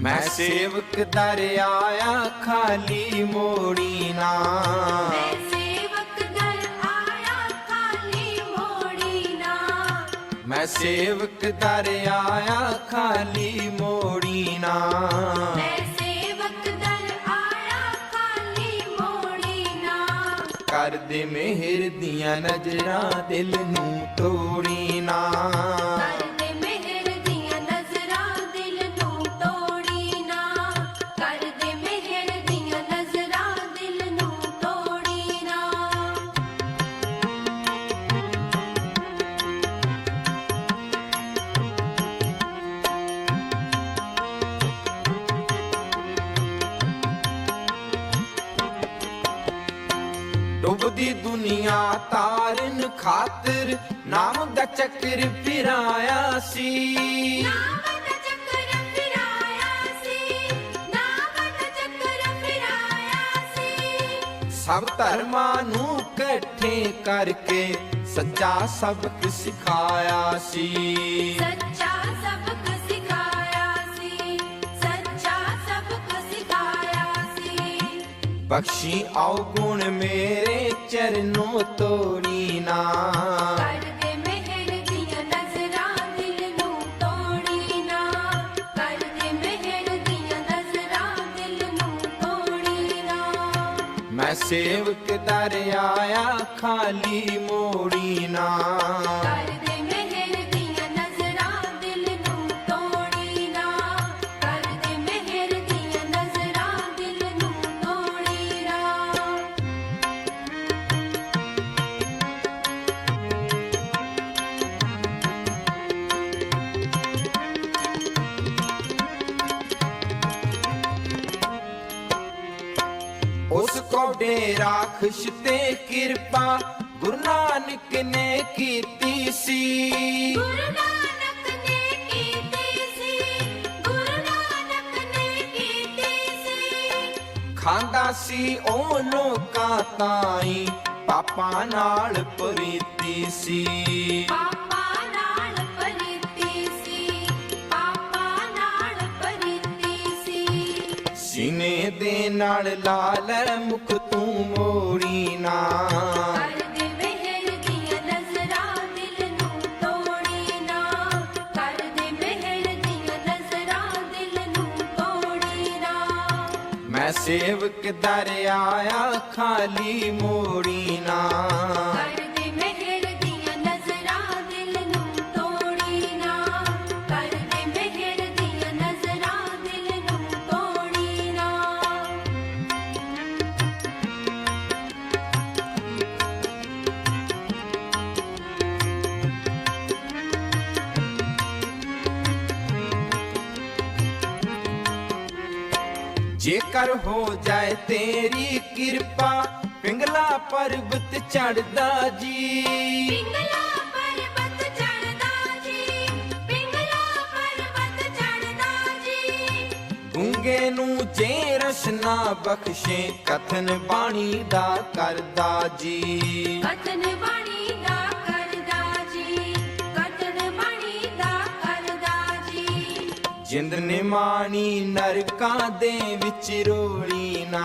ਮੈਂ ਸੇਵਕ ਦਰ ਆਇਆ ਖਾਲੀ ਮੋੜੀ ਨਾ। ਮੈਂ ਸੇਵਕ ਦਰ ਆਇਆ ਖਾਲੀ ਮੋੜੀ ਨਾ। ਮੈਂ ਸੇਵਕ ਦਰ ਆਇਆ ਖਾਲੀ ਮੋੜੀ ਨਾ। ਮੈਂ ਸੇਵਕ ਦਰ ਆਇਆ ਖਾਲੀ ਮੋੜੀ ਨਾ। ਕਰ ਦੇ ਮਿਹਰ ਦੀਆਂ ਨਜ਼ਰਾਂ ਦਿਲ ਨੂੰ ਤੋੜੀ ਨਾ। ਦੁਨੀਆ ਤਾਰਨ ਖਾਤਰ ਨਾਮ ਦਾ ਚੱਕਰ ਫਿਰਾਇਆ ਸੀ। ਸਭ ਧਰਮਾਂ ਨੂੰ ਇਕੱਠੇ ਕਰਕੇ ਸੱਚਾ ਸਬਕ ਸਿਖਾਇਆ ਸੀ। ਸੱਚਾ ਬਖਸ਼ੀ ਆਉ ਗੁਣ ਮੇਰੇ ਚਰਨੋਂ ਤੋੜੀ ਨਾ। ਕਰਦੇ ਮਿਹਰ ਦੀਆਂ ਨਜ਼ਰਾਂ ਦਿਲ ਨੂੰ ਤੋੜੀ ਨਾ। ਕਰਦੇ ਮਿਹਰ ਦੀਆਂ ਨਜ਼ਰਾਂ ਦਿਲ ਨੂੰ ਤੋੜੀ ਨਾ। ਮੈਂ ਸੇਵਕ ਦਰ ਆਇਆ ਖਾਲੀ ਮੋੜੀ ਨਾ। ਡੇਰਾ ਖੁਸ਼ ਤੇ ਕਿਰਪਾ ਗੁਰੂ ਨਾਨਕ ਨੇ ਕੀਤੀ ਸੀ। ਗੁਰੂ ਨਾਨਕ ਨੇ ਕੀਤੀ ਸੀ ਗੁਰੂ ਨਾਨਕ ਨੇ ਕੀਤੀ ਸੀ। ਖਾਂਦਾ ਸੀ ਉਹ ਲੋਕਾਂ ਤਾਈ ਪਾਪਾਂ ਨਾਲ ਪ੍ਰੀਤੀ ਸੀ। ਨਾਲ ਲਾਲ ਮੁਖ ਤੂੰ ਮੋੜੀ ਨਾ। ਕਰਦੇ ਮਿਹਰ ਦੀਆਂ ਨਜ਼ਰਾਂ ਦਿਲ ਜੇਕਰ ਹੋ ਜਾਏ ਤੇਰੀ ਕਿਰਪਾ। ਪਿੰਗਲਾ ਪਰਬਤ ਚੜਦਾ ਜੀ। ਪਿੰਗਲਾ ਪਰਬਤ ਚੜਦਾ ਜੀ। ਪਿੰਗਲਾ ਪਰਬਤ ਚੜਦਾ ਜੀ। ਗੂੰਗੇ ਨੂੰ ਜੇ ਰਸਨਾ ਬਖਸ਼ੇ ਕਥਨ ਬਾਣੀ ਦਾ ਕਰਦਾ ਜੀ। ਕਤਨ ਜਿੰਦ ਨਿਮਾਣੀ ਨਰਕਾਂ ਦੇ ਵਿੱਚ ਰੋੜੀ ਨਾ।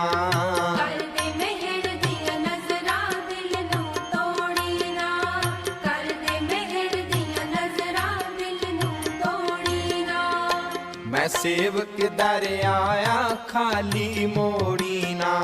ਕਰਦੇ ਮਿਹਰ ਦੀਆਂ ਨਜ਼ਰਾਂ ਦਿਲ ਨੂੰ ਤੋੜੀ ਨਾ। ਕਰਦੇ ਮਿਹਰ ਦੀਆਂ ਨਜ਼ਰਾਂ ਦਿਲ ਨੂੰ ਤੋੜੀ ਨਾ। ਮੈਂ ਸੇਵਕ ਦਰ ਆਇਆ ਖਾਲੀ ਮੋੜੀ ਨਾ।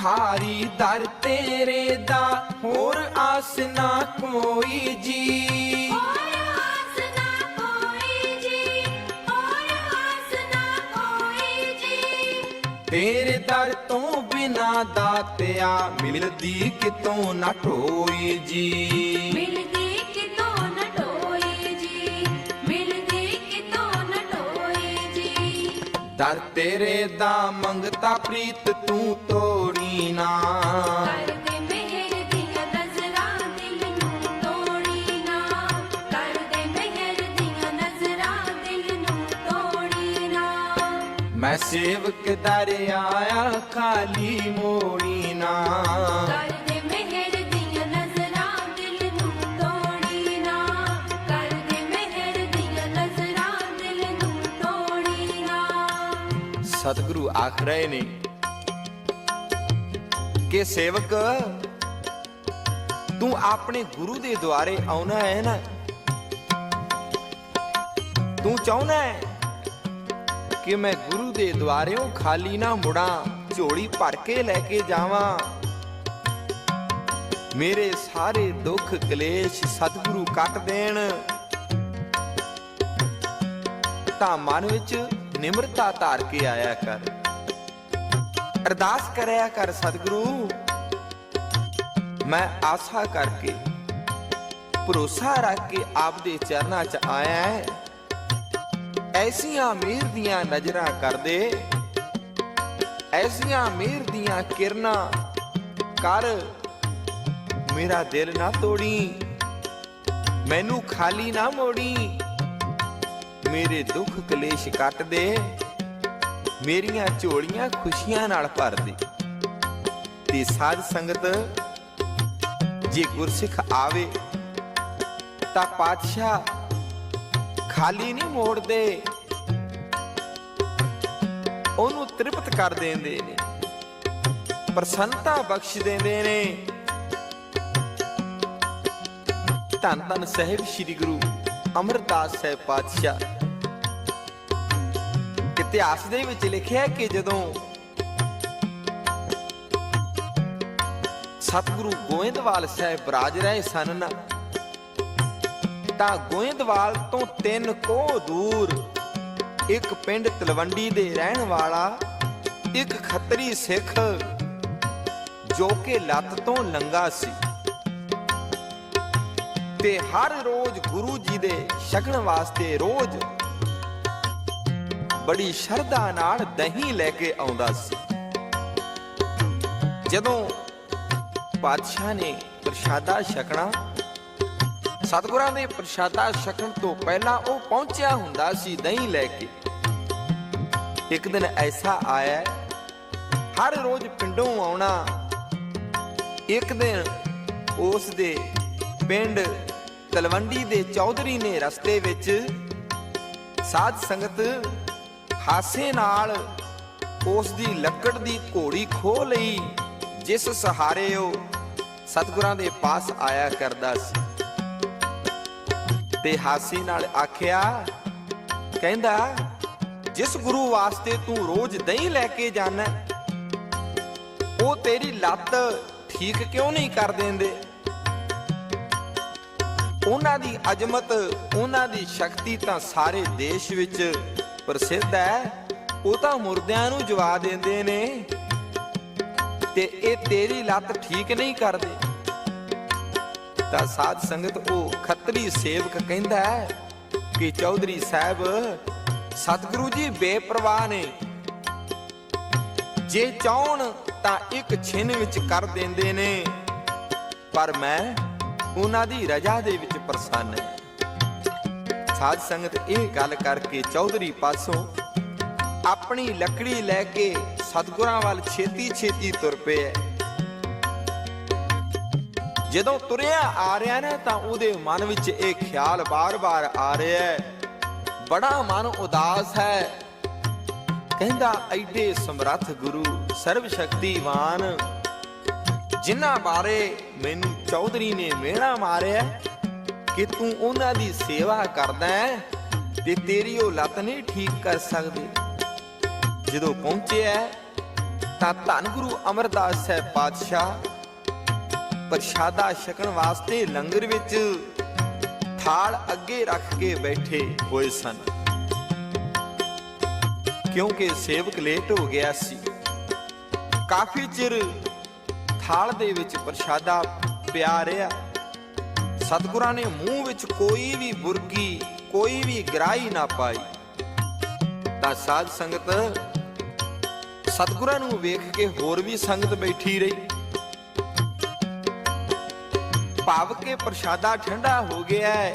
ਭਖਾਰੀ ਦਰ ਤੇਰੇ ਦਾ ਹੋਰ ਆਸ ਨਾ ਕੋਈ ਜੀ। ਤੇਰੇ ਦਰ ਤੋਂ ਬਿਨਾ ਦਾਤਿਆ ਮਿਲਦੀ ਕਿਤੋਂ ਨਾ ਢੋਈ ਜੀ। ਮਿਲਦੀ ਕਿਤੋਂ ਨਾ ਢੋਈ ਜੀ ਮਿਲਦੀ ਕਿਤੋਂ ਨਾ ਢੋਈ ਜੀ। ਦਰ ਤੇਰੇ ਦਾ ਮੰਗਤਾ ਪ੍ਰੀਤ ਤੂੰ ਤੋੜੀ ਨਾ ਮੈਂ ਸੇਵਕ ਦਰਿਆਇਆ ਖਾਲੀ ਮੋੜੀ ਨਾ ਕਰਦੇ ਮਿਹਰ ਦੀਆਂ ਨਜ਼ਰਾਂ ਦਿਲ ਨੂੰ ਤੋੜੀ ਨਾ ਕਰਦੇ ਮਿਹਰ ਦੀਆਂ ਨਜ਼ਰਾਂ ਦਿਲ ਨੂੰ ਤੋੜੀ ਨਾ ਸਤਿਗੁਰੂ ਆਖ ਰਹੇ ਨੇ ਕਿ ਸੇਵਕ, ਤੂੰ ਆਪਣੇ ਗੁਰੂ ਦੇ ਦੁਆਰੇ ਆਉਣਾ ਹੈ ਨਾ? ਤੂੰ ਚਾਹੁੰਦਾ ਹੈ ਕਿ ਮੈਂ ਗੁਰੂ ਦੇ ਦੁਆਰਿਓਂ ਖਾਲੀ ਨਾ ਮੁੜਾਂ, ਝੋਲੀ ਭਰ ਕੇ ਲੈ ਕੇ ਜਾਵਾਂ? ਮੇਰੇ ਸਾਰੇ ਦੁੱਖ ਕਲੇਸ਼ ਸਤਿਗੁਰੂ ਕੱਟ ਦੇਣ। ਤਾਂ ਮਨ ਵਿੱਚ ਨਿਮਰਤਾ ਧਾਰ ਕੇ ਆਇਆ ਕਰ। ਅਰਦਾਸ ਕਰਿਆ ਕਰ ਸਤਿਗੁਰੂ। ਮੈਂ ਆਸਾ ਕਰਕੇ, ਭਰੋਸਾ ਰੱਖ ਕੇ ਆਪਦੇ ਚਰਨਾਂ 'ਚ ਆਇਆ ਹੈ। ਐਸੀਆਂ ਮਿਹਰ ਦੀਆਂ ਨਜ਼ਰਾਂ ਕਰਦੇ, ਐਸੀਆਂ ਮਿਹਰ ਦੀਆਂ ਕਿਰਨਾਂ ਕਰ ਮੇਰਾ ਦਿਲ ਨਾ ਤੋੜੀ, ਮੈਨੂੰ ਖਾਲੀ ਨਾ ਮੋੜੀ, ਮੇਰੇ ਦੁੱਖ ਕਲੇਸ਼ ਕੱਟ ਦੇ। ਮੇਰੀਆਂ ਝੋਲੀਆਂ ਖੁਸ਼ੀਆਂ ਨਾਲ ਭਰ ਦੇ। ਤੇ ਸਾਧ ਸੰਗਤ, ਜੇ ਗੁਰਸਿੱਖ ਆਵੇ, ਤਾਂ ਪਾਤਸ਼ਾਹ ਖਾਲੀ ਨਹੀਂ ਮੋੜਦੇ। ਉਹਨੂੰ ਤ੍ਰਿਪਤ ਕਰ ਦਿੰਦੇ ਨੇ, ਪ੍ਰਸੰਨਤਾ ਬਖਸ਼ ਦਿੰਦੇ ਨੇ। ਧੰਨ ਧੰਨ ਸਾਹਿਬ, ਸ੍ਰੀ ਗੁਰੂ ਅਮਰਦਾਸ ਸਾਹਿਬ ਪਾਤਸ਼ਾਹ। ਇਤਿਹਾਸ ਦੇ ਵਿੱਚ ਲਿਖਿਆ ਕਿ ਜਦੋਂ ਸਤਿਗੁਰੂ ਗੋਇੰਦਵਾਲ ਸਾਹਿਬ ਬਰਾਜ ਰਹੇ ਸਨ ਨਾ ਤਾਂ ਗੋਇੰਦਵਾਲ ਤੋਂ ਤਿੰਨ ਕੋਹ ਦੂਰ ਇੱਕ ਪਿੰਡ ਤਲਵੰਡੀ ਦੇ ਰਹਿਣ ਵਾਲਾ, ਇੱਕ ਖੱਤਰੀ ਸਿੱਖ ਜੋ ਕਿ ਲੱਤ ਤੋਂ ਲੰਗਾ ਸੀ। ਤੇ ਹਰ ਰੋਜ਼ ਗੁਰੂ ਜੀ ਦੇ ਸ਼ਗਨ ਵਾਸਤੇ ਰੋਜ਼ ਬੜੀ ਸ਼ਰਧਾ ਨਾਲ ਦਹੀਂ ਲੈ ਕੇ ਆਉਂਦਾ ਸੀ। ਜਦੋਂ ਪਾਤਸ਼ਾਹ ਨੇ ਪ੍ਰਸ਼ਾਦਾ ਛਕਣਾ, ਸਤਿਗੁਰਾਂ ਦੇ ਪ੍ਰਸ਼ਾਦਾ ਛਕਣ ਤੋਂ ਪਹਿਲਾਂ ਉਹ ਪਹੁੰਚਿਆ ਹੁੰਦਾ ਸੀ ਦਹੀਂ ਲੈ ਕੇ। ਇੱਕ ਦਿਨ ਐਸਾ ਆਇਆ, ਹਰ ਰੋਜ਼ ਪਿੰਡੋਂ ਆਉਣਾ। ਇੱਕ ਦਿਨ ਉਸ ਦੇ ਪਿੰਡ ਤਲਵੰਡੀ ਦੇ ਚੌਧਰੀ ਨੇ ਰਸਤੇ ਵਿੱਚ ਸਾਧ ਸੰਗਤ ਹਾਸੇ ਨਾਲ ਉਸ ਦੀ ਲੱਕੜ ਦੀ ਘੋੜੀ ਖੋ ਲਈ, ਜਿਸ ਸਹਾਰੇ ਉਹ ਸਤਿਗੁਰਾਂ ਦੇ ਪਾਸ ਆਇਆ ਕਰਦਾ ਸੀ। ਤੇ ਹਾਸੀ ਨਾਲ ਆਖਿਆ, ਕਹਿੰਦਾ, ਜਿਸ ਗੁਰੂ ਵਾਸਤੇ ਤੂੰ ਰੋਜ਼ ਦਹੀਂ ਲੈ ਕੇ ਜਾਣਾ ਉਹ ਤੇਰੀ ਲੱਤ ਠੀਕ ਕਿਉਂ ਨਹੀਂ ਕਰ ਦਿੰਦੇ? ਉਹਨਾਂ ਦੀ ਅਜਮਤ, ਉਹਨਾਂ ਦੀ ਸ਼ਕਤੀ ਤਾਂ ਸਾਰੇ ਦੇਸ਼ ਵਿੱਚ ਪ੍ਰਸਿੱਧ ਹੈ। ਉਹ ਤਾਂ ਮੁਰਦਿਆਂ ਨੂੰ ਜਵਾ ਦਿੰਦੇ ਨੇ। ਤੇ ਇਹ ਤੇਰੀ ਲੱਤ ਠੀਕ ਨਹੀਂ ਕਰਦੇ। ਤਾਂ ਸਾਧ ਸੰਗਤ ਉਹ ਖੱਤਰੀ ਸੇਵਕ ਕਹਿੰਦਾ ਹੈ ਕਿ ਚੌਧਰੀ ਸਾਹਿਬ, ਸਤਿਗੁਰੂ ਜੀ ਬੇਪਰਵਾਹ ਨੇ। ਜੇ ਚਾਹਣ ਤਾਂ ਇੱਕ ਛਿਨ ਵਿੱਚ ਕਰ ਦਿੰਦੇ ਨੇ। ਪਰ ਮੈਂ ਉਹਨਾਂ ਦੀ ਰਜਾ ਦੇ ਵਿੱਚ ਪ੍ਰਸੰਨ ਹਾਂ। ਸਾਧ ਸੰਗਤ ਇਹ ਗੱਲ ਕਰਕੇ ਚੌਧਰੀ ਪਾਸੋਂ ਆਪਣੀ ਲੱਕੜੀ ਲੈ ਕੇ ਸਤਿਗੁਰਾਂ ਵੱਲ ਛੇਤੀ ਛੇਤੀ ਤੁਰ ਪਿਆ ਜਦੋਂ ਤੁਰਿਆ ਆ ਰਿਹਾ ਨਾ ਤਾਂ ਉਹਦੇ ਮਨ ਵਿੱਚ ਇਹ ਖਿਆਲ ਬਾਰ-ਬਾਰ ਆ ਰਿਹਾ ਹੈ ਬੜਾ ਮਨ ਉਦਾਸ ਹੈ। ਕਹਿੰਦਾ, ਐਡੇ ਸਮਰੱਥ ਗੁਰੂ ਸਰਵ ਸ਼ਕਤੀਵਾਨ ਜਿਨ੍ਹਾਂ ਬਾਰੇ ਮੈਨੂੰ ਚੌਧਰੀ ਨੇ ਮਿਹਣਾ ਮਾਰਿਆ ਕਿ ਤੂੰ ਉਹਨਾਂ ਦੀ ਸੇਵਾ ਕਰਦਾ ਹੈ ਤੇ ਤੇਰੀ ਉਹ ਲੱਤ ਨਹੀਂ ਠੀਕ ਕਰ ਸਕਦੇ। ਜਦੋਂ ਪਹੁੰਚਿਆ ਤਾਂ ਧੰਨ ਗੁਰੂ ਅਮਰਦਾਸ ਸਾਹਿਬ ਪਾਤਸ਼ਾਹ ਪ੍ਰਸ਼ਾਦਾ ਛਕਣ ਵਾਸਤੇ ਲੰਗਰ ਵਿੱਚ ਥਾਲ ਅੱਗੇ ਰੱਖ ਕੇ ਬੈਠੇ ਹੋਏ ਸਨ। ਕਿਉਂਕਿ ਸੇਵਕ ਲੇਟ ਹੋ ਗਿਆ ਸੀ, ਕਾਫੀ ਚਿਰ ਥਾਲ ਦੇ ਵਿੱਚ ਪ੍ਰਸ਼ਾਦਾ ਪਿਆ ਰਿਹਾ। ਸਤਿਗੁਰਾਂ ਨੇ ਮੂੰਹ ਵਿੱਚ ਕੋਈ ਵੀ ਬੁਰਗੀ ਕੋਈ ਵੀ ਗਰਾਈ ਨਾ ਪਾਈ। ਤਾਂ ਸਾਧ ਸੰਗਤ ਸਤਿਗੁਰਾਂ ਨੂੰ ਵੇਖ ਕੇ ਹੋਰ ਵੀ ਸੰਗਤ ਬੈਠੀ ਰਹੀ। ਭਾਵ ਕੇ ਪ੍ਰਸ਼ਾਦਾ ਠੰਡਾ ਹੋ ਗਿਆ ਹੈ।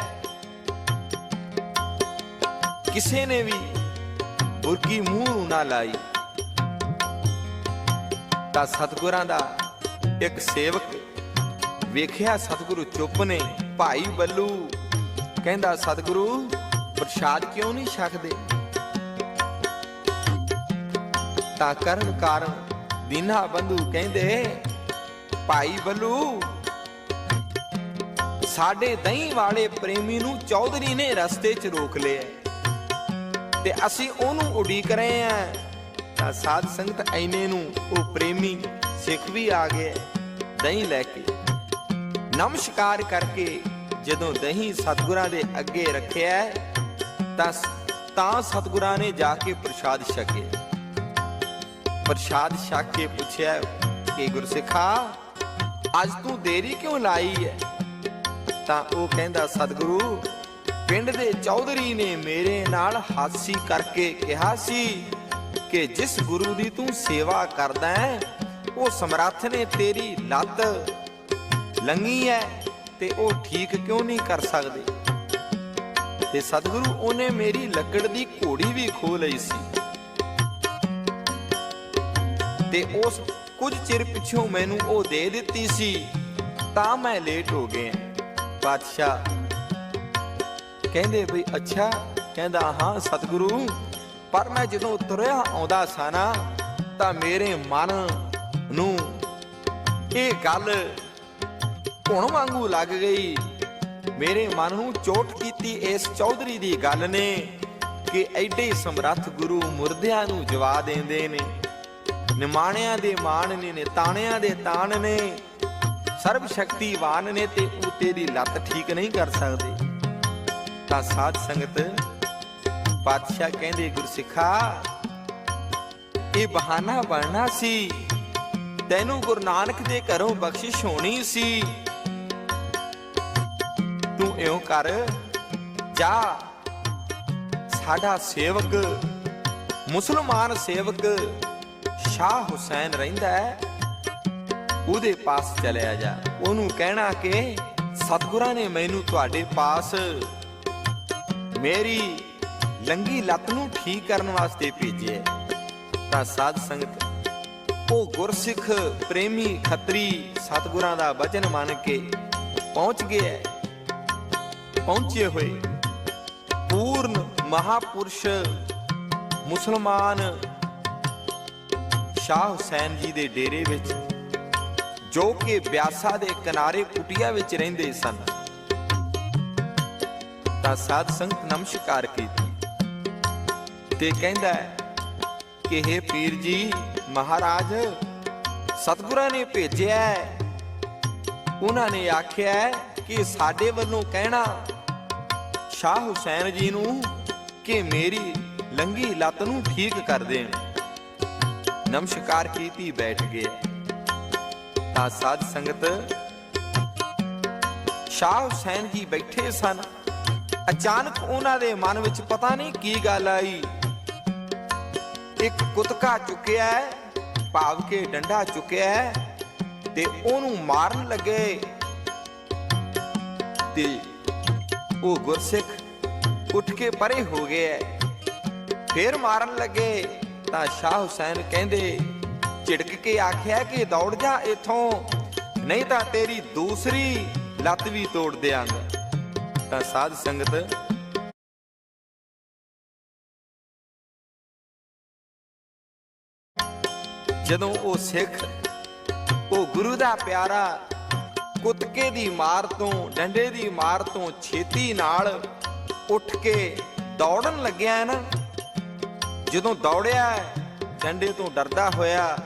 ਕਿਸੇ ਨੇ ਵੀ ਬੁਰਕੀ ਮੂੰਹ ਨੂੰ ਨਾ ਲਾਈ। ਤਾਂ ਸਤਿਗੁਰਾਂ ਦਾ ਇੱਕ ਸੇਵਕ ਵੇਖਿਆ ਸਤਿਗੁਰੂ ਚੁੱਪ ਨੇ। ਭਾਈ ਬੱਲੂ ਕਹਿੰਦਾ, ਸਤਿਗੁਰੂ, ਪ੍ਰਸ਼ਾਦ ਕਿਉਂ ਨਹੀਂ ਛਕਦੇ? ਤਾਂ ਕਰਨ ਕਾਰਨ ਦੀਨਾ ਬੰਧੂ ਕਹਿੰਦੇ, ਭਾਈ ਬੱਲੂ, ਸਾਡੇ ਦਹੀਂ ਵਾਲੇ ਪ੍ਰੇਮੀ ਨੂੰ ਚੌਧਰੀ ਨੇ ਰਸਤੇ 'ਚ ਰੋਕ ਲਿਆ ਤੇ ਅਸੀਂ ਉਹਨੂੰ ਉਡੀਕ ਰਹੇ ਆ ਤਾਂ ਸਾਧ ਸੰਗਤ ਐਨੇ ਨੂੰ ਉਹ ਪ੍ਰੇਮੀ ਸਿੱਖ ਵੀ ਆ ਗਿਆ ਦਹੀਂ ਲੈ ਕੇ। ਨਮਸਕਾਰ ਕਰਕੇ ਜਦੋਂ ਦਹੀਂ ਸਤਿਗੁਰਾਂ ਦੇ ਅੱਗੇ ਰੱਖਿਆ ਤਾਂ ਤਾਂ ਸਤਿਗੁਰਾਂ ਨੇ ਜਾ ਕੇ ਪ੍ਰਸ਼ਾਦ ਛਕੇ ਪ੍ਰਸ਼ਾਦ ਛਕ ਕੇ ਪੁੱਛਿਆ ਕਿ ਗੁਰਸਿੱਖਾ, ਅੱਜ ਤੂੰ ਦੇਰੀ ਕਿਉਂ ਲਾਈ ਹੈ? ਤਾਂ ਉਹ ਕਹਿੰਦਾ, ਸਤਿਗੁਰੂ, ਪਿੰਡ ਦੇ ਚੌਧਰੀ ਨੇ ਮੇਰੇ ਨਾਲ ਹਾਸੀ ਕਰਕੇ ਕਿਹਾ ਸੀ ਕਿ ਜਿਸ ਗੁਰੂ ਦੀ ਤੂੰ ਸੇਵਾ ਕਰਦਾ ਹੈ, ਉਹ ਸਮਰੱਥ ਨੇ ਤੇਰੀ ਲੱਤ ਲੰਗੀ ਹੈ ਤੇ ਉਹ ਠੀਕ ਕਿਉਂ ਨਹੀਂ ਕਰ ਸਕਦੇ? ਤੇ ਸਤਿਗੁਰੂ ਉਹਨੇ ਮੇਰੀ ਲੱਕੜ ਦੀ ਘੋੜੀ ਵੀ ਖੋ ਲਈ ਸੀ। ਤੇ ਉਸ ਕੁਝ ਚਿਰ ਪਿਛੋਂ ਮੈਨੂੰ ਉਹ ਦੇ ਦਿੱਤੀ ਸੀ। ਤਾਂ ਮੈਂ ਲੇਟ ਹੋ ਗਿਆ। ਬਾਦਸ਼ਾਹ ਕਹਿੰਦੇ ਬਈ, ਅੱਛਾ, ਕਹਿੰਦਾ, ਹਾਂ, ਸਤਿਗੁਰੂ, ਪਰ ਮੈਂ ਜਦੋਂ ਤੁਰਿਆ ਆਉਂਦਾ ਸਾਂ ਨਾ, ਤਾਂ ਮੇਰੇ ਮਨ ਨੂੰ ਇਹ ਗੱਲ ਹੁਣ ਵਾਂਗੂ ਲੱਗ ਗਈ। ਮੇਰੇ ਮਨ ਨੂੰ ਚੋਟ ਕੀਤੀ ਇਸ ਚੌਧਰੀ ਦੀ ਗੱਲ ਨੇ ਕਿ ਐਡੇ ਸਮਰੱਥ ਗੁਰੂ ਮੁਰਦਿਆਂ ਨੂੰ ਜਵਾ ਦਿੰਦੇ ਨੇ। ਨਿਮਾਣਿਆਂ ਦੇ ਮਾਣ ਨੇ, ਨਿਤਾਣਿਆਂ ਦੇ ਤਾਣ ਨੇ। ਸਰਬ ਸ਼ਕਤੀਵਾਨ ਨੇ ਤੇ ਉਹ ਤੇਰੀ ਲੱਤ ਠੀਕ ਨਹੀਂ ਕਰ ਸਕਦੇ। ਤਾਂ ਸਾਧ ਸੰਗਤ, ਪਾਤਸ਼ਾਹ ਕਹਿੰਦੇ, ਗੁਰਸਿੱਖਾ, ਇਹ ਬਹਾਨਾ ਬਣਨਾ ਸੀ। ਤੈਨੂੰ ਗੁਰੂ ਨਾਨਕ ਦੇ ਘਰੋਂ ਬਖਸ਼ਿਸ਼ ਹੋਣੀ ਸੀ। ਤੂੰ ਇਉਂ ਕਰ, ਜਾ ਸਾਡਾ ਸੇਵਕ, ਮੁਸਲਮਾਨ ਸੇਵਕ ਸ਼ਾਹ ਹੁਸੈਨ ਰਹਿੰਦਾ ਹੈ, ਉਹਦੇ ਪਾਸ ਚਲਿਆ ਜਾ। ਉਹਨੂੰ ਕਹਿਣਾ ਕਿ, ਸਤਿਗੁਰਾਂ ਨੇ ਮੈਨੂੰ ਤੁਹਾਡੇ ਪਾਸ ਮੇਰੀ ਲੰਗੀ ਲੱਤ ਨੂੰ ਠੀਕ ਕਰਨ ਵਾਸਤੇ ਭੇਜਿਆ ਤਾਂ ਸਾਧ ਸੰਗਤ, ਉਹ ਗੁਰਸਿੱਖ ਪ੍ਰੇਮੀ ਖੱਤਰੀ ਸਤਿਗੁਰਾਂ ਦਾ ਵਚਨ ਮੰਨ ਕੇ ਪਹੁੰਚ ਗਿਆ ਪਹੁੰਚੇ ਹੋਏ। ਪੂਰਨ ਮਹਾਪੁਰਸ਼ ਮੁਸਲਮਾਨ ਸ਼ਾਹ ਹੁਸੈਨ ਜੀ ਦੇ ਡੇਰੇ ਵਿੱਚ, ਜੋ ਕਿ ਬਿਆਸਾ ਦੇ ਕਿਨਾਰੇ ਕੁਟਿਆ ਵਿੱਚ ਰਹਿੰਦੇ ਸਨ, ਤਾਂ ਸਾਧ ਸੰਗਤ ਨਮਸਕਾਰ ਕੀਤੀ। ਤੇ ਕਹਿੰਦਾ ਕਿ हे ਪੀਰ ਜੀ, ਮਹਾਰਾਜ, ਸਤਿਗੁਰਾਂ ਨੇ ਭੇਜਿਆ ਉਹਨਾਂ ਨੇ ਆਖਿਆ ਕਿ ਸਾਡੇ ਵੱਲੋਂ ਕਹਿਣਾ ਸ਼ਾਹ ਹੁਸੈਨ ਜੀ ਨੂੰ ਕਿ ਮੇਰੀ ਲੰਗੀ ਲੱਤ ਨੂੰ ਠੀਕ ਕਰ ਦੇਣ। ਨਮਸਕਾਰ ਕੀਤੀ ਬੈਠ ਗਏ ਤਾਂ ਸਾਧ ਸੰਗਤ ਸ਼ਾਹ ਹੁਸੈਨ ਜੀ ਬੈਠੇ ਸਨ। ਅਚਾਨਕ ਉਹਨਾਂ ਦੇ ਮਨ ਵਿੱਚ ਪਤਾ ਨਹੀਂ ਕੀ ਗੱਲ ਆਈ। ਇੱਕ ਕੁਤਕਾ ਚੁੱਕਿਆ ਹੈ, ਭਾਵ ਕੇ ਡੰਡਾ ਚੁੱਕਿਆ ਤੇ ਉਹਨੂੰ ਮਾਰਨ ਲੱਗੇ। ਤੇ ਉਹ ਗੁਰਸਿੱਖ ਉੱਠ ਕੇ ਪਰੇ ਹੋ ਗਿਆ। ਫੇਰ ਮਾਰਨ ਲੱਗੇ ਤਾਂ ਸ਼ਾਹ ਹੁਸੈਨ ਕਹਿੰਦੇ, ਝਿੜਕ ਕੇ ਆਖਿਆ ਕਿ ਦੌੜ ਜਾ ਇਥੋਂ, ਨਹੀਂ ਤਾਂ ਤੇਰੀ ਦੂਸਰੀ ਲੱਤ ਵੀ ਤੋੜ ਦਿਆਂਗਾ। ਤਾਂ ਸਾਧ ਸੰਗਤ ਜਦੋਂ ਉਹ ਸਿੱਖ, ਉਹ ਗੁਰੂ ਦਾ ਪਿਆਰਾ ਕੁੱਤਕੇ ਦੀ ਮਾਰ ਤੋਂ, ਡੰਡੇ ਦੀ ਮਾਰ ਤੋਂ ਛੇਤੀ ਨਾਲ ਉੱਠ ਕੇ ਦੌੜਨ ਲੱਗਿਆ ਨਾ। ਜਦੋਂ ਦੌੜਿਆ ਡੰਡੇ ਤੋਂ ਡਰਦਾ ਹੋਇਆ,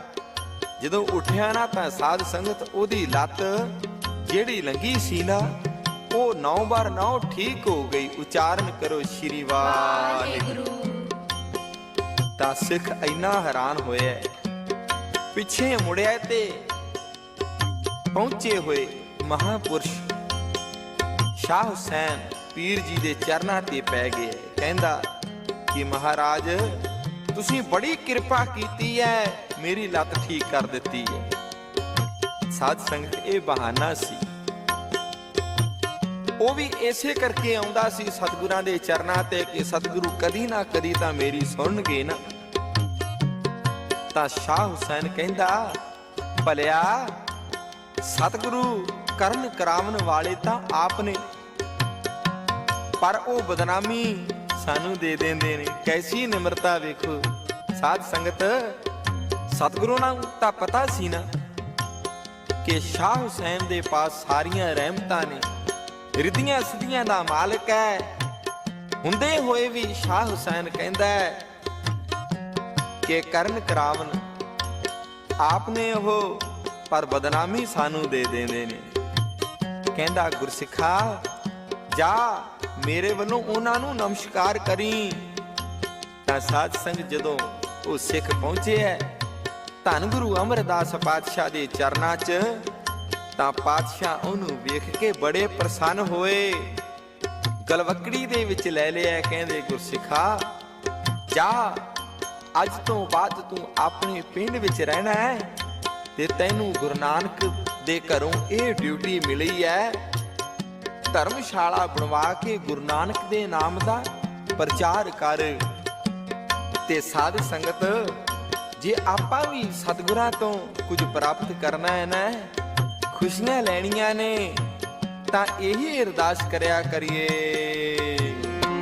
ਜਦੋਂ ਉੱਠਿਆ ਨਾ ਤਾਂ ਸਾਧ ਸੰਗਤ ਉਹਦੀ ਲੱਤ ਜਿਹੜੀ ਲੰਗੀ ਸੀ ਨਾ, ਉਹ ਨੌ ਬਾਰ ਨੌ ਠੀਕ ਹੋ ਗਈ। ਉਚਾਰਨ ਕਰੋ ਸ਼੍ਰੀ ਵਾਹਿਗੁਰੂ। ਤਾਂ ਸਿੱਖ ਇੰਨਾ ਹੈਰਾਨ ਹੋਇਆ ਪਿੱਛੇ ਮੁੜਿਆ ਤੇ ਪਹੁੰਚੇ ਹੋਏ। ਮਹਾਪੁਰਸ਼ ਸ਼ਾਹ ਹੁਸੈਨ ਪੀਰ ਜੀ ਦੇ ਚਰਨਾਂ ਤੇ ਪੈ ਗਏ। ਕਹਿੰਦਾ ਕਿ ਮਹਾਰਾਜ, ਤੁਸੀਂ ਬੜੀ ਕਿਰਪਾ ਕੀਤੀ ਹੈ ਮੇਰੀ ਲੱਤ ਠੀਕ ਕਰ ਦਿੱਤੀ ਹੈ ਸਾਧ ਸੰਗਤ ਇਹ ਬਹਾਨਾ ਸੀ। ਉਹ ਵੀ ਇਸੇ ਕਰਕੇ ਆਉਂਦਾ ਸੀ ਸਤਿਗੁਰਾਂ ਦੇ ਚਰਨਾਂ ਤੇ ਕਿ ਸਤਿਗੁਰੂ ਕਦੀ ਨਾ ਕਦੀ ਤਾਂ ਮੇਰੀ ਸੁਣਨਗੇ ਨਾ। ਤਾਂ ਸ਼ਾਹ ਹੁਸੈਨ ਕਹਿੰਦਾ, ਭਲਿਆ, ਸਤਿਗੁਰੂ ਕਰਨ ਕਰਾਵਨ ਵਾਲੇ ਤਾਂ ਆਪ ਨੇ। ਪਰ ਉਹ ਬਦਨਾਮੀ ਸਾਨੂੰ ਦੇ ਦਿੰਦੇ ਨੇ। ਕੈਸੀ ਨਿਮਰਤਾ ਵੇਖੋ। ਸਾਧ ਸੰਗਤ ਸਤਿਗੁਰੂ ਨਾਲ ਤਾਂ ਪਤਾ ਸੀ ਨਾ ਕਿ ਸ਼ਾਹ ਹੁਸੈਨ ਦੇ ਪਾਸ ਸਾਰੀਆਂ ਰਹਿਮਤਾਂ ਨੇ। ਰਿਧੀਆਂ ਸਿੱਧੀਆਂ ਦਾ ਮਾਲਕ ਹੈ। ਹੁੰਦੇ ਹੋਏ ਵੀ ਸ਼ਾਹ ਹੁਸੈਨ ਕਹਿੰਦਾ ਹੈ ਕਿ ਕਰਨ ਕਰਾਵਨ। ਆਪ ਨੇ ਉਹ, ਪਰ ਬਦਨਾਮੀ ਸਾਨੂੰ ਦੇ ਦਿੰਦੇ ਨੇ। ਕਹਿੰਦਾ, ਗੁਰਸਿੱਖਾ, ਜਾ, ਮੇਰੇ ਵੱਲੋਂ ਉਹਨਾਂ ਨੂੰ ਨਮਸਕਾਰ ਕਰੀ। ਤਾਂ ਸਾਧ ਸੰਗ ਜਦੋਂ ਉਹ ਸਿੱਖ ਪਹੁੰਚੇ ਹੈ, ਧੰਨ ਗੁਰੂ ਅਮਰਦਾਸ ਪਾਤਸ਼ਾਹ ਦੇ ਚਰਨਾਂ 'ਚ, ਤਾਂ ਪਾਤਸ਼ਾਹ ਉਹਨੂੰ ਵੇਖ ਕੇ ਬੜੇ ਪ੍ਰਸੰਨ ਹੋਏ। ਗਲਵਕੜੀ ਦੇ ਵਿੱਚ ਲੈ ਲਿਆ, ਕਹਿੰਦੇ, ਗੁਰਸਿੱਖਾ, ਜਾ, ਅੱਜ ਤੋਂ ਬਾਅਦ ਤੂੰ ਆਪਣੇ ਪਿੰਡ ਵਿੱਚ ਰਹਿਣਾ ਹੈ ਤੇ ਤੈਨੂੰ ਗੁਰੂ ਨਾਨਕ ਦੇ ਘਰੋਂ ਇਹ ਡਿਊਟੀ ਮਿਲੀ ਹੈ ਧਰਮਸ਼ਾਲਾ ਬਣਵਾ ਕੇ ਗੁਰੂ ਨਾਨਕ ਦੇ ਨਾਮ ਦਾ ਪ੍ਰਚਾਰ ਕਰ। ਤੇ ਸਾਧ ਸੰਗਤ, ਜੇ ਆਪਾਂ ਵੀ ਸਤਿਗੁਰਾਂ ਤੋਂ ਕੁਝ ਪ੍ਰਾਪਤ ਕਰਨਾ ਹੈ ਨਾ, ਖੁਸ਼ੀਆਂ ਲੈਣੀਆਂ ਨੇ, ਤਾਂ ਇਹੀ ਅਰਦਾਸ ਕਰਿਆ ਕਰੀਏ।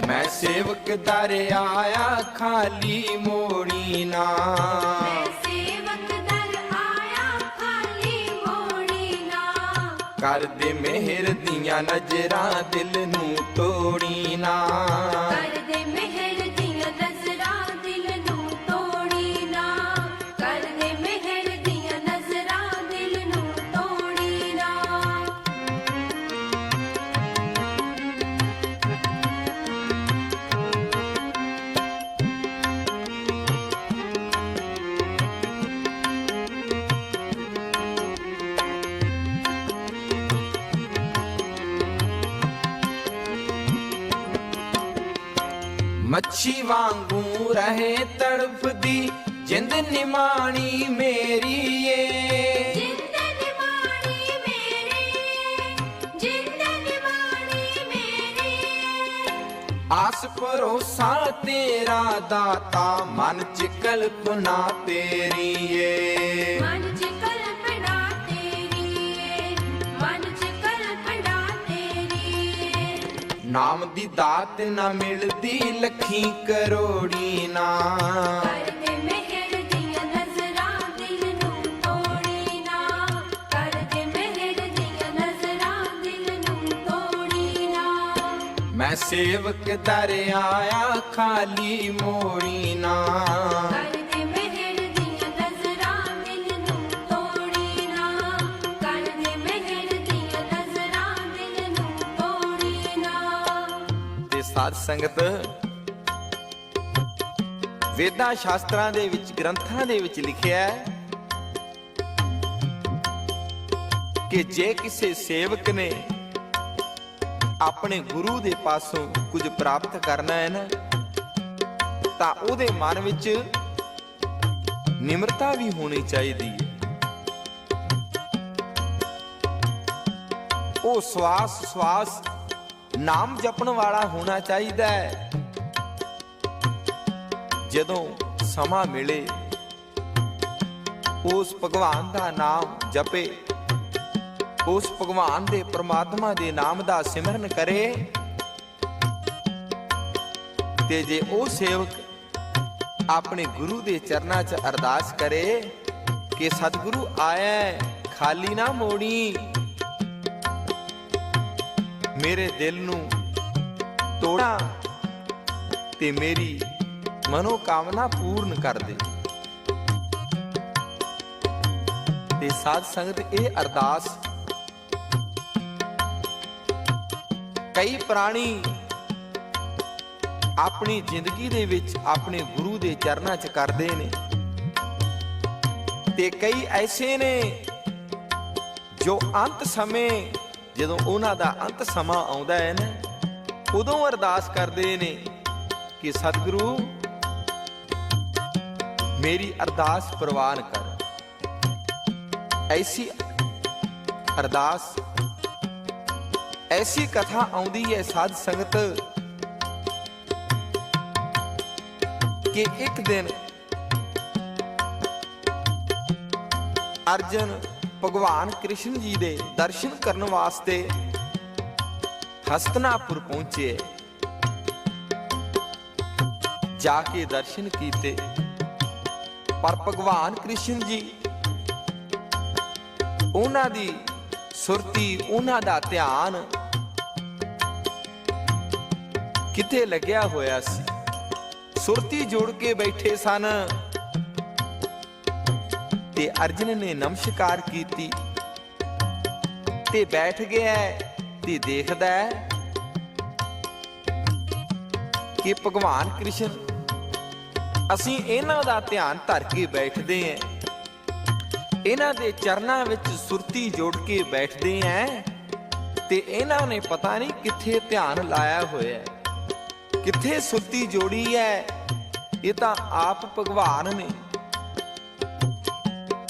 ਮੈਂ ਸੇਵਕ ਦਰ ਆਇਆ ਖਾਲੀ ਮੋੜੀ ਨਾ। ਕਰ ਦੇ ਮਿਹਰ ਦੀਆਂ ਨਜ਼ਰਾਂ ਦਿਲ ਨੂੰ ਤੋੜੀ ਨਾ। ਕਰ ਦੇ ਮਿਹਰ ਮੱਛੀ ਵਾਂਗੂ ਰਹੇ ਤੜਫਦੀ ਜਿੰਦ ਨਿਮਾਣੀ ਮੇਰੀ ਏ। ਜਿੰਦ ਨਿਮਾਣੀ ਮੇਰੀ ਜਿੰਦ ਨਿਮਾਣੀ ਮੇਰੀ ਆਸ ਭਰੋਸਾ ਤੇਰਾ ਦਾਤਾ ਮਨ ਚ ਕਲਪਨਾ ਤੇਰੀ ਏ। ਮਨ ਨਾਮ ਦੀ ਦਾਤ ਨਾ ਮਿਲਦੀ ਲੱਖੀ ਕਰੋੜੀ ਨਾ। ਕਰ ਦੇ ਮਿਹਰ ਦੀਆਂ ਨਜ਼ਰਾਂ ਦਿਲ ਨੂੰ ਤੋੜੀ ਨਾ। ਕਰ ਦੇ ਮਿਹਰ ਦੀਆਂ ਨਜ਼ਰਾਂ ਦਿਲ ਨੂੰ ਤੋੜੀ ਨਾ। ਮੈਂ ਸੇਵਕ ਦਰ ਆਇਆ ਖਾਲੀ ਮੋੜੀ ਨਾ। ਸਾਧ ਸੰਗਤ। ਵੇਦਾਂ ਸ਼ਾਸਤਰਾਂ ਦੇ ਵਿੱਚ, ਗ੍ਰੰਥਾਂ ਦੇ ਵਿੱਚ ਲਿਖਿਆ ਹੈ ਕਿ ਜੇ ਕਿਸੇ ਸੇਵਕ ਨੇ ਆਪਣੇ ਗੁਰੂ ਦੇ ਪਾਸੋਂ ਕੁਝ ਪ੍ਰਾਪਤ ਕਰਨਾ ਹੈ ਨਾ, ਤਾਂ ਉਹਦੇ ਮਨ ਵਿੱਚ ਨਿਮਰਤਾ ਵੀ ਹੋਣੀ ਚਾਹੀਦੀ ਹੈ। ਉਹ ਸਵਾਸ ਸਵਾਸ ਨਾਮ ਜਪਣ ਵਾਲਾ ਹੋਣਾ ਚਾਹੀਦਾ ਹੈ। ਜਦੋਂ ਸਮਾਂ ਮਿਲੇ, ਉਸ ਭਗਵਾਨ ਦਾ ਨਾਮ ਜਪੇ, ਉਸ ਭਗਵਾਨ ਦੇ ਪ੍ਰਮਾਤਮਾ ਦੇ ਨਾਮ ਦਾ ਸਿਮਰਨ ਕਰੇ ਤੇ ਜੇ ਉਹ ਸੇਵਕ ਆਪਣੇ ਗੁਰੂ ਦੇ ਚਰਨਾਂ 'ਚ ਅਰਦਾਸ ਕਰੇ ਕਿ ਸਤਿਗੁਰੂ ਆਇਆ ਖਾਲੀ ਨਾ ਮੋੜੀ। ਮੇਰੇ ਦਿਲ ਨੂੰ ਤੋੜਾ ਤੇ ਮੇਰੀ ਮਨੋ ਕਾਮਨਾ ਪੂਰਨ ਕਰ ਦੇ। ਤੇ ਸਾਧ ਸੰਗਤ, ਇਹ ਅਰਦਾਸ ਕਈ ਪ੍ਰਾਣੀ ਆਪਣੀ ਜ਼ਿੰਦਗੀ ਦੇ ਵਿੱਚ ਆਪਣੇ ਗੁਰੂ ਦੇ ਚਰਨਾਂ 'ਚ ਕਰਦੇ ਨੇ ਤੇ ਕਈ ਐਸੇ ਨੇ ਜੋ ਅੰਤ ਸਮੇਂ ਜਦੋਂ ਉਹਨਾਂ ਦਾ ਅੰਤ ਸਮਾਂ ਆਉਂਦਾ ਹੈ ਨਾ, ਉਦੋਂ ਅਰਦਾਸ ਕਰਦੇ ਨੇ ਕਿ ਸਤਿਗੁਰੂ, ਮੇਰੀ ਅਰਦਾਸ ਪ੍ਰਵਾਨ ਕਰ। ਐਸੀ ਅਰਦਾਸ, ਐਸੀ ਕਥਾ ਆਉਂਦੀ ਹੈ ਸਾਧ ਸੰਗਤ, ਕਿ ਇੱਕ ਦਿਨ ਅਰਜਨ ਭਗਵਾਨ ਕ੍ਰਿਸ਼ਨ ਜੀ ਦੇ ਦਰਸ਼ਨ ਕਰਨ ਵਾਸਤੇ ਹਸਤਨਾਪੁਰ ਪਹੁੰਚੇ। ਜਾ ਕੇ ਦਰਸ਼ਨ ਕੀਤੇ। ਪਰ ਭਗਵਾਨ ਕ੍ਰਿਸ਼ਨ ਜੀ, ਉਹਨਾਂ ਦੀ ਸੁਰਤੀ, ਉਹਨਾਂ ਦਾ ਧਿਆਨ ਕਿਤੇ ਲੱਗਿਆ ਹੋਇਆ ਸੀ। ਸੁਰਤੀ ਜੋੜ ਕੇ ਬੈਠੇ ਸਨ। ਤੇ ਅਰਜਨ ਨੇ ਨਮਸਕਾਰ ਕੀਤੀ। ਤੇ ਬੈਠ ਗਿਆ ਤੇ ਦੇਖਦਾ ਹੈ ਕਿ ਭਗਵਾਨ ਕ੍ਰਿਸ਼ਨ, ਅਸੀਂ ਇਹਨਾਂ ਦਾ ਧਿਆਨ ਧਰ ਕੇ ਬੈਠਦੇ ਆਂ ਇਹਨਾਂ ਦੇ ਚਰਨਾਂ ਵਿੱਚ ਸੁਰਤੀ ਜੋੜ ਕੇ ਬੈਠਦੇ ਆਂ ਤੇ ਇਹਨਾਂ ਨੇ ਪਤਾ ਨਹੀਂ ਕਿੱਥੇ ਧਿਆਨ ਲਾਇਆ ਹੋਇਆ ਕਿੱਥੇ ਸੁਰਤੀ ਜੋੜੀ ਹੈ, ਇਹ ਤਾਂ ਆਪ ਭਗਵਾਨ ਨੇ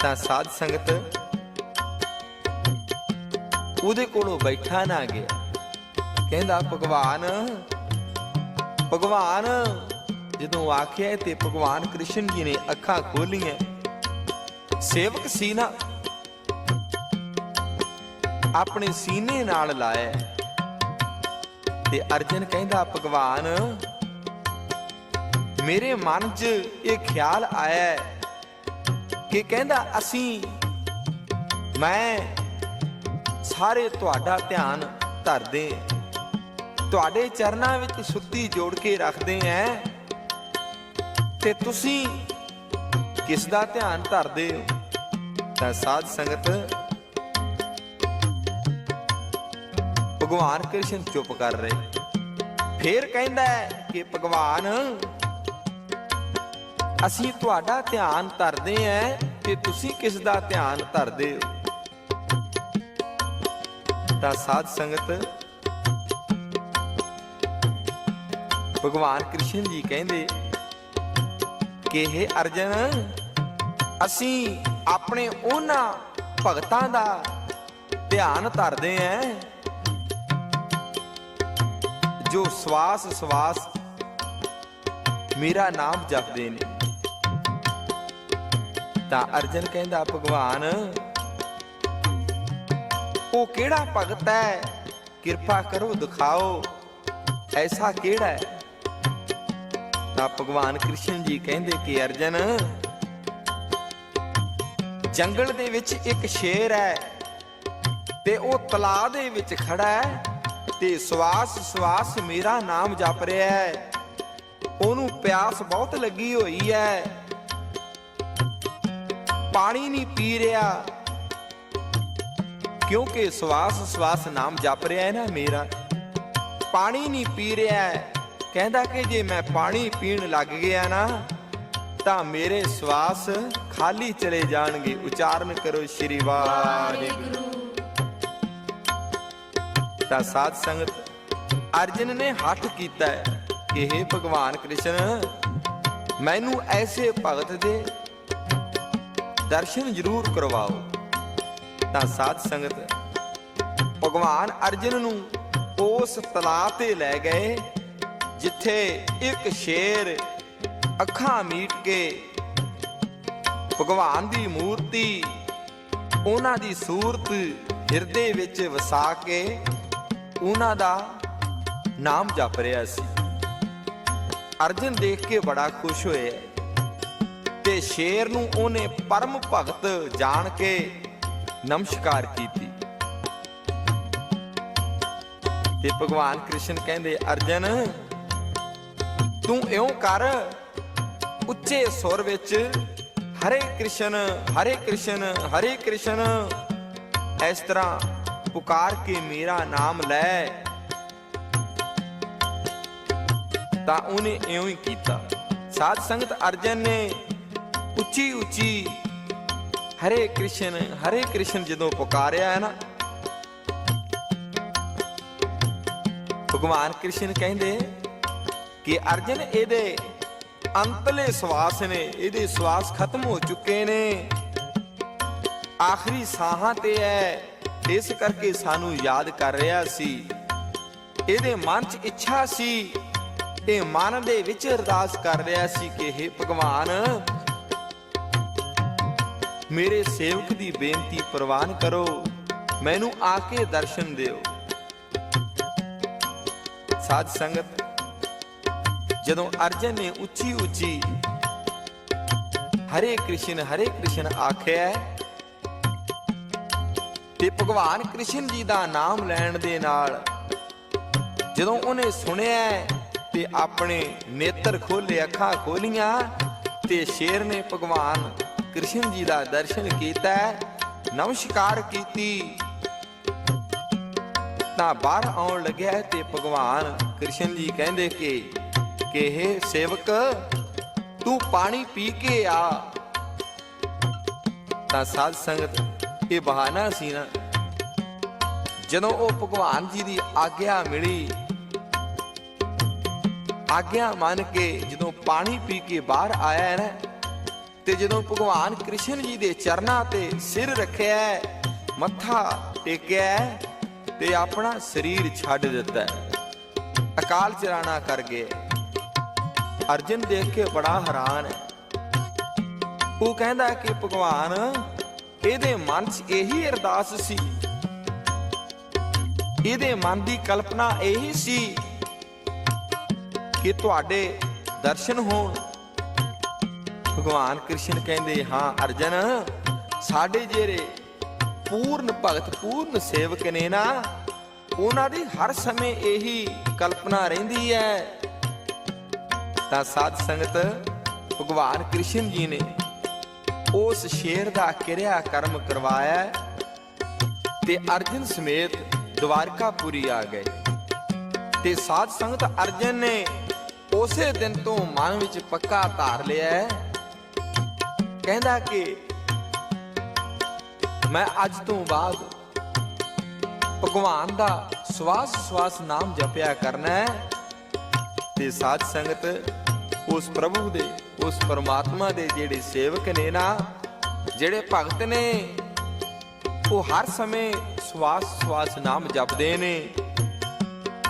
ਤਾਂ ਸਾਧ ਸੰਗਤ ਉਹਦੇ ਕੋਲੋਂ ਬੈਠਾ ਨਾ ਗਿਆ। ਕਹਿੰਦਾ, ਭਗਵਾਨ ਭਗਵਾਨ। ਜਦੋਂ ਆਖਿਆ, ਤੇ ਭਗਵਾਨ ਕ੍ਰਿਸ਼ਨ ਜੀ ਨੇ ਅੱਖਾਂ ਖੋਲੀਆਂ। ਸੇਵਕ ਸੀ ਨਾ ਆਪਣੇ ਸੀਨੇ ਨਾਲ ਲਾਇਆ। ਤੇ ਅਰਜਨ ਕਹਿੰਦਾ, ਭਗਵਾਨ, ਮੇਰੇ ਮਨ 'ਚ ਇਹ ਖਿਆਲ ਆਇਆ ਕਿ ਕਹਿੰਦਾ, ਅਸੀਂ, ਮੈਂ ਸਾਰੇ ਤੁਹਾਡਾ ਧਿਆਨ ਧਰਦੇ ਤੁਹਾਡੇ ਚਰਨਾਂ ਵਿੱਚ ਸੁੱਤੀ ਜੋੜ ਕੇ ਰੱਖਦੇ ਐ ਤੇ ਤੁਸੀਂ ਕਿਸ ਦਾ ਧਿਆਨ ਧਰਦੇ ਹੋ ਤਾਂ ਸਾਧ ਸੰਗਤ ਭਗਵਾਨ ਕ੍ਰਿਸ਼ਨ ਚੁੱਪ ਕਰ ਰਹੇ। ਫੇਰ ਕਹਿੰਦਾ ਕਿ ਭਗਵਾਨ ਅਸੀਂ ਤੁਹਾਡਾ ਧਿਆਨ ਧਰਦੇ ਐ ਤੇ ਤੁਸੀਂ ਕਿਸ ਦਾ ਧਿਆਨ ਧਰਦੇ ਹੋ। ਤਾਂ ਸਾਧ ਸੰਗਤ, ਭਗਵਾਨ ਕ੍ਰਿਸ਼ਨ ਜੀ ਕਹਿੰਦੇ ਕਿ ਇਹ ਅਰਜਨ, ਅਸੀਂ ਆਪਣੇ ਉਹਨਾਂ ਭਗਤਾਂ ਦਾ ਧਿਆਨ ਧਰਦੇ ਆਂ ਜੋ ਸਵਾਸ ਸਵਾਸ ਮੇਰਾ ਨਾਮ ਜਪਦੇ ਨੇ। ਤਾਂ ਅਰਜਨ ਕਹਿੰਦਾ, ਭਗਵਾਨ, ਉਹ ਕਿਹੜਾ ਭਗਤ ਹੈ? ਕਿਰਪਾ ਕਰੋ, ਦਿਖਾਓ। ਐਸਾ ਕਿਹੜਾ ਹੈ? ਤਾਂ ਭਗਵਾਨ ਕ੍ਰਿਸ਼ਨ ਜੀ ਕਹਿੰਦੇ ਕਿ, ਅਰਜਨ, ਜੰਗਲ ਦੇ ਵਿੱਚ ਇੱਕ ਸ਼ੇਰ ਹੈ ਤੇ ਉਹ ਤਲਾ ਦੇ ਵਿੱਚ ਖੜਾ ਹੈ ਤੇ ਸਵਾਸ ਸਵਾਸ ਮੇਰਾ ਨਾਮ ਜਪ ਰਿਹਾ ਹੈ। ਉਹਨੂੰ ਪਿਆਸ ਬਹੁਤ ਲੱਗੀ ਹੋਈ ਹੈ। ਪਾਣੀ ਨਹੀਂ ਪੀ ਰਿਹਾ। ਕਿਉਂਕਿ ਸਵਾਸ ਸਵਾਸ ਨਾਮ ਜਪ ਰਿਹਾ ਹੈ ਨਾ ਮੇਰਾ। ਪਾਣੀ ਨਹੀਂ ਪੀ ਰਿਹਾ ਕਹਿੰਦਾ ਕਿ ਜੇ ਮੈਂ ਪਾਣੀ ਪੀਣ ਲੱਗ ਗਿਆ ਨਾ, ਤਾਂ ਮੇਰੇ ਸਵਾਸ ਖਾਲੀ ਚਲੇ ਜਾਣਗੇ। ਉਚਾਰਨ ਕਰੋ ਸ਼੍ਰੀ ਵਾਹਿਗੁਰੂ। ਤਾਂ ਸਾਧ ਸੰਗਤ, ਅਰਜਨ ਨੇ ਹੱਥ ਕੀਤਾ ਹੈ ਕਿ हे ਭਗਵਾਨ ਕ੍ਰਿਸ਼ਨ, ਮੈਨੂੰ ਐਸੇ ਭਗਤ ਦੇ ਦਰਸ਼ਨ ਜ਼ਰੂਰ ਕਰਵਾਓ। ਤਾਂ ਸਾਧ ਸੰਗਤ, ਭਗਵਾਨ ਅਰਜਨ ਨੂੰ ਉਸ ਤਲਾਅ ਤੇ ਲੈ ਗਏ, ਜਿੱਥੇ ਇੱਕ ਸ਼ੇਰ ਅੱਖਾਂ ਮੀਟ ਕੇ ਭਗਵਾਨ ਦੀ ਮੂਰਤੀ, ਉਹਨਾਂ ਦੀ ਸੂਰਤ ਹਿਰਦੇ ਵਿੱਚ ਵਸਾ ਕੇ ਉਹਨਾਂ ਦਾ ਨਾਮ ਜਪ ਰਿਹਾ ਸੀ। ਅਰਜਨ ਦੇਖ ਕੇ ਬੜਾ ਖੁਸ਼ ਹੋਇਆ। ਤੇ ਸ਼ੇਰ ਨੂੰ ਉਹਨੇ ਪਰਮ ਭਗਤ ਜਾਣ ਕੇ ਨਮਸਕਾਰ ਕੀਤੀ। ਤੇ ਭਗਵਾਨ ਕ੍ਰਿਸ਼ਨ ਕਹਿੰਦੇ, ਅਰਜਨ, ਤੂੰ ਇਉਂ ਕਰ, ਉੱਚੇ ਸੁਰ ਵਿੱਚ ਹਰੇ ਕ੍ਰਿਸ਼ਨ ਹਰੇ ਕ੍ਰਿਸ਼ਨ ਹਰੇ ਕ੍ਰਿਸ਼ਨ, ਇਸ ਤਰ੍ਹਾਂ ਪੁਕਾਰ ਕੇ ਮੇਰਾ ਨਾਮ ਲੈ। ਤਾਂ ਉਹਨੇ ਇਉਂ ਹੀ ਕੀਤਾ। ਸਾਧ ਸੰਗਤ ਅਰਜਨ ਨੇ ਉੱਚੀ ਉੱਚੀ ਹਰੇ ਕ੍ਰਿਸ਼ਨ ਹਰੇ ਕ੍ਰਿਸ਼ਨ ਜਦੋਂ ਪੁਕਾਰਿਆ ਹੈ ਨਾ, ਭਗਵਾਨ ਕ੍ਰਿਸ਼ਨ ਕਹਿੰਦੇ ਕਿ ਅਰਜਨ ਇਹਦੇ ਅੰਤਲੇ ਸਵਾਸ ਨੇ, ਇਹਦੇ ਸਵਾਸ ਖਤਮ ਹੋ ਚੁੱਕੇ ਨੇ। ਆਖਰੀ ਸਾਹਾਂ ਤੇ ਹੈ, ਇਸ ਕਰਕੇ ਸਾਨੂੰ ਯਾਦ ਕਰ ਰਿਹਾ ਸੀ। ਇਹਦੇ ਮਨ 'ਚ ਇੱਛਾ ਸੀ, ਇਹ ਮਨ ਦੇ ਵਿੱਚ ਅਰਦਾਸ ਕਰ ਰਿਹਾ ਸੀ ਕਿ हे ਭਗਵਾਨ ਮੇਰੇ ਸੇਵਕ ਦੀ ਬੇਨਤੀ ਪ੍ਰਵਾਨ ਕਰੋ। ਮੈਨੂੰ ਆ ਕੇ ਦਰਸ਼ਨ ਦਿਓ। ਸਾਧ ਸੰਗਤ, ਜਦੋਂ ਅਰਜਨ ਨੇ ਉੱਚੀ ਉੱਚੀ ਹਰੇ ਕ੍ਰਿਸ਼ਨ ਹਰੇ ਕ੍ਰਿਸ਼ਨ ਆਖਿਆ, ਤੇ ਭਗਵਾਨ ਕ੍ਰਿਸ਼ਨ ਜੀ ਦਾ ਨਾਮ ਲੈਣ ਦੇ ਨਾਲ ਜਦੋਂ ਉਹਨੇ ਸੁਣਿਆ ਤੇ ਆਪਣੇ ਨੇਤਰ ਖੋਲੇ, ਅੱਖਾਂ ਖੋਲੀਆਂ ਤੇ ਸ਼ੇਰ ਨੇ ਭਗਵਾਨ ਕ੍ਰਿਸ਼ਨ ਜੀ ਦਾ ਦਰਸ਼ਨ ਕੀਤਾ, ਨਮਸਕਾਰ ਕੀਤੀ। ਤਾਂ ਬਾਹਰ ਆਉਣ ਲੱਗਿਆ ਤੇ ਭਗਵਾਨ ਕ੍ਰਿਸ਼ਨ ਜੀ ਕਹਿੰਦੇ ਕਿ ਕਿ ਇਹ ਸੇਵਕ, ਤੂੰ ਪਾਣੀ ਪੀ ਕੇ ਆ। ਤਾਂ ਸਾਧ ਸੰਗਤ ਇਹ ਬਹਾਨਾ ਸੀ ਨਾ। ਜਦੋਂ ਉਹ ਭਗਵਾਨ ਜੀ ਦੀ ਆਗਿਆ ਮਿਲੀ, ਆਗਿਆ ਮੰਨ ਕੇ ਜਦੋਂ ਪਾਣੀ ਪੀ ਕੇ ਬਾਹਰ ਆਇਆ ਹੈ ਨਾ ਤੇ ਜਦੋਂ ਭਗਵਾਨ ਕ੍ਰਿਸ਼ਨ ਜੀ ਦੇ ਚਰਨਾਂ ਤੇ ਸਿਰ ਰੱਖਿਆ ਮੱਥਾ ਟੇਕਿਆ ਤੇ ਆਪਣਾ ਸਰੀਰ ਛੱਡ ਦਿੱਤਾ ਅਕਾਲ ਚਰਾਣਾ ਕਰ ਗਏ। ਅਰਜਨ ਦੇਖ ਕੇ ਬੜਾ ਹੈਰਾਨ ਹੈ। ਉਹ ਕਹਿੰਦਾ ਕਿ ਭਗਵਾਨ, ਇਹਦੇ ਮਨ 'ਚ ਇਹੀ ਅਰਦਾਸ ਸੀ। ਇਹਦੇ ਮਨ ਦੀ ਕਲਪਨਾ ਇਹੀ ਸੀ ਕਿ ਤੁਹਾਡੇ ਦਰਸ਼ਨ ਹੋਣ। ਭਗਵਾਨ ਕ੍ਰਿਸ਼ਨ ਕਹਿੰਦੇ, ਹਾਂ ਅਰਜਨ, ਸਾਡੇ ਜਿਹੜੇ ਪੂਰਨ ਭਗਤ, ਪੂਰਨ ਸੇਵਕ ਨੇ ਨਾ, ਉਹਨਾਂ ਦੀ ਹਰ ਸਮੇਂ ਇਹੀ ਕਲਪਨਾ ਰਹਿੰਦੀ ਹੈ। ਤਾਂ ਸਾਧ ਸੰਗਤ, ਭਗਵਾਨ ਕ੍ਰਿਸ਼ਨ ਜੀ ਨੇ ਉਸ ਸ਼ੇਰ ਦਾ ਕਿਰਿਆ ਕਰਮ ਕਰਵਾਇਆ ਤੇ ਅਰਜਨ ਸਮੇਤ ਦਵਾਰਕਾਪੁਰੀ ਆ ਗਏ। ਤੇ ਸਾਧ ਸੰਗਤ ਅਰਜਨ ਨੇ ਉਸੇ ਦਿਨ ਤੋਂ ਮਨ ਵਿੱਚ ਪੱਕਾ ਧਾਰ ਲਿਆ ਕਹਿੰਦਾ ਕਿ ਮੈਂ ਅੱਜ ਤੋਂ ਬਾਅਦ ਭਗਵਾਨ ਦਾ ਸਵਾਸ ਸਵਾਸ ਨਾਮ ਜਪਿਆ ਕਰਨਾ ਹੈ ਤੇ ਸਾਧ ਸੰਗਤ ਉਸ ਪ੍ਰਭੂ ਦੇ, ਉਸ ਪਰਮਾਤਮਾ ਦੇ ਜਿਹੜੇ ਸੇਵਕ ਨੇ ਨਾ, ਜਿਹੜੇ ਭਗਤ ਨੇ, ਉਹ ਹਰ ਸਮੇਂ ਸਵਾਸ ਸਵਾਸ ਨਾਮ ਜਪਦੇ ਨੇ।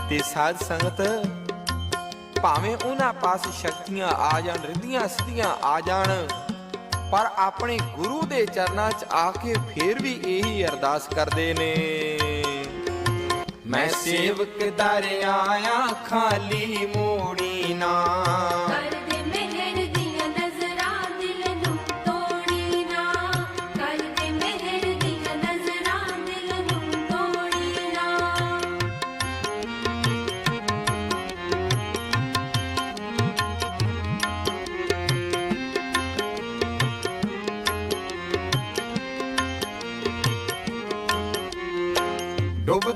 ਤੇ ਸਾਧ ਸੰਗਤ ਭਾਵੇਂ ਉਹਨਾਂ ਪਾਸ ਸ਼ਕਤੀਆਂ ਆ ਜਾਣ, ਰਿੱਧੀਆਂ ਸਿੱਧੀਆਂ ਆ ਜਾਣ ਪਰ ਆਪਣੇ ਗੁਰੂ ਦੇ ਚਰਨਾਂ 'ਚ ਆ ਕੇ ਫੇਰ ਵੀ ਇਹੀ ਅਰਦਾਸ ਕਰਦੇ ਨੇ। ਮੈਂ ਸੇਵਕ ਦਰ ਆਇਆ ਖਾਲੀ ਮੋੜੀ ਨਾ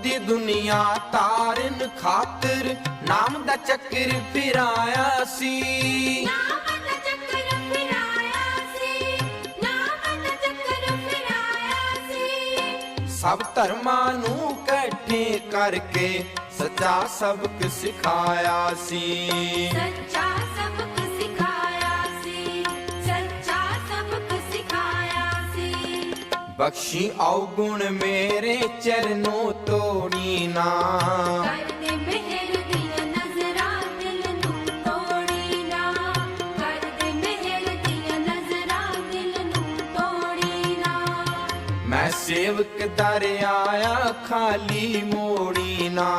ਡੁੱਬਦੀ ਦੁਨੀਆ ਤਾਰਨ ਖਾਤਰ ਦਾ ਦਾ ਨਾਮ ਦਾ ਚੱਕਰ ਫਿਰਾਇਆ ਸੀ। ਸਭ ਧਰਮਾਂ ਨੂੰ ਇਕੱਠੇ ਕਰਕੇ ਸੱਚਾ ਸਬਕ ਸਿਖਾਇਆ ਸੀ। ਸੱਚਾ ਸਬਕ ਬਖਸ਼ੀ ਆਉ ਗੁਣ ਮੇਰੇ ਚਰਨੋਂ ਤੋੜੀ ਨਾ। ਕਰ ਦੇ ਮਿਹਰ ਦੀਆਂ ਨਜ਼ਰਾਂ ਦਿਲ ਨੂੰ ਤੋੜੀ ਨਾ। ਕਰ ਦੇ ਮਿਹਰ ਦੀਆਂ ਨਜ਼ਰਾਂ ਦਿਲ ਨੂੰ ਤੋੜੀ ਨਾ। ਮੈਂ ਸੇਵਕ ਦਰ ਆਇਆ ਖਾਲੀ ਮੋੜੀ ਨਾ।